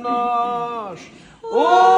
наш. О!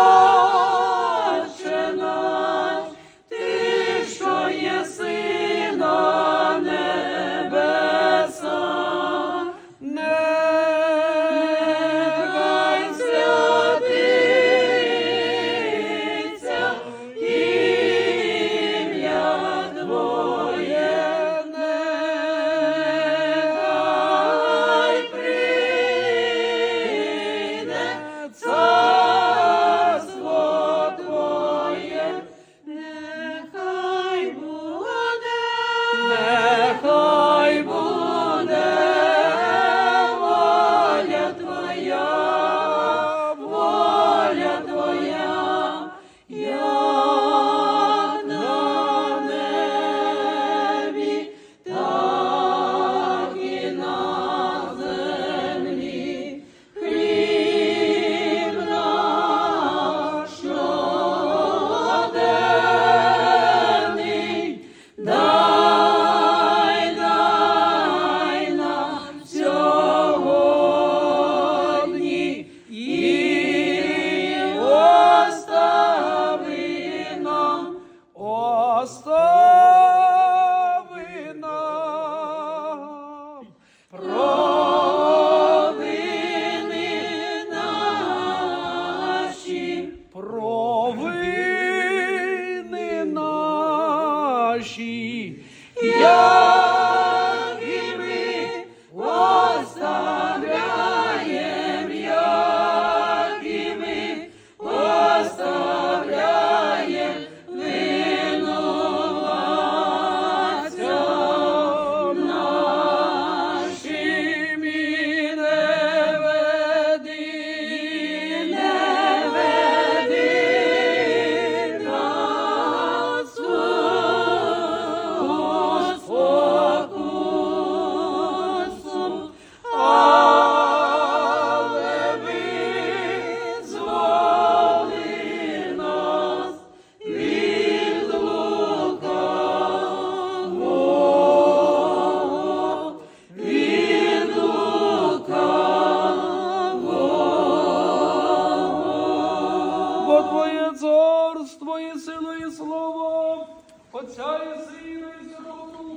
Твоєю силою і словом, Отця і Сина, і Святого Духа.